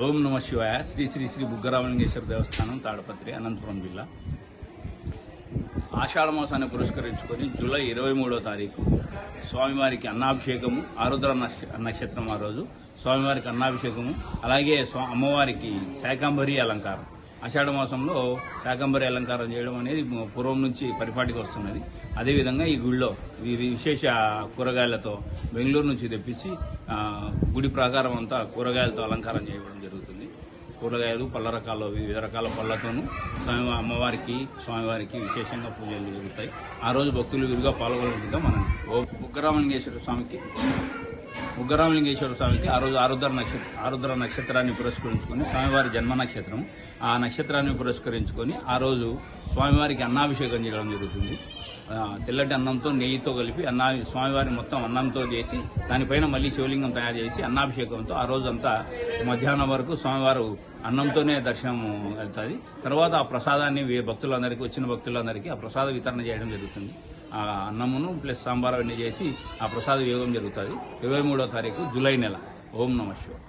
ఓం నమ శివాయ. శ్రీ శ్రీ శ్రీ బుగ్గరామలింగేశ్వర దేవస్థానం తాడపత్రి అనంతపురం జిల్లా. ఆషాఢ మాసాన్ని పురస్కరించుకొని జూలై ఇరవై మూడో తారీఖు స్వామివారికి అన్నాభిషేకము ఆరుద్ర నక్షత్రం ఆ రోజు. స్వామివారికి అన్నాభిషేకము అలాగే స్వా- అమ్మవారికి శాకంబరి అలంకారం. ఆషాఢ మాసంలో శాకంబరి అలంకారం చేయడం అనేది పూర్వం నుంచి పరిపాటికి వస్తున్నది. అదేవిధంగా ఈ గుడిలో విశేష కూరగాయలతో బెంగళూరు నుంచి తెప్పించి గుడి ప్రాకారం అంతా కూరగాయలతో అలంకారం చేయడం జరుగుతుంది. కూరగాయలు పళ్ళ రకాలు వివిధ రకాల పళ్ళతోనూ స్వామి అమ్మవారికి స్వామివారికి విశేషంగా పూజలు జరుగుతాయి. ఆ రోజు భక్తులు విరిగా పాల్గొనడం మనం ఓ ఉగ్రరామలింగేశ్వర స్వామికి ఉగ్రరామలింగేశ్వర స్వామికి ఆ రోజు ఆరుద్ర నక్షత్ర ఆరుద్ర నక్షత్రాన్ని పురస్కరించుకొని స్వామివారి జన్మ నక్షత్రం. ఆ నక్షత్రాన్ని పురస్కరించుకొని ఆ రోజు స్వామివారికి అన్నాభిషేకం చేయడం జరుగుతుంది. తెల్లటి అన్నంతో నెయ్యితో కలిపి అన్నా స్వామివారి మొత్తం అన్నంతో చేసి దానిపైన మళ్ళీ శివలింగం తయారు చేసి అన్నాభిషేకంతో ఆ రోజంతా మధ్యాహ్నం వరకు స్వామివారు అన్నంతోనే దర్శనం వెళ్తుంది. తర్వాత ఆ ప్రసాదాన్ని భక్తులందరికీ వచ్చిన భక్తులందరికీ ఆ ప్రసాద వితరణ చేయడం జరుగుతుంది. అన్నమును ప్లస్ సాంబార్ అవన్నీ చేసి ఆ ప్రసాద వియోగం జరుగుతుంది. ఇరవై మూడో తారీఖు జూలై నెల. ఓం నమ శివాయ.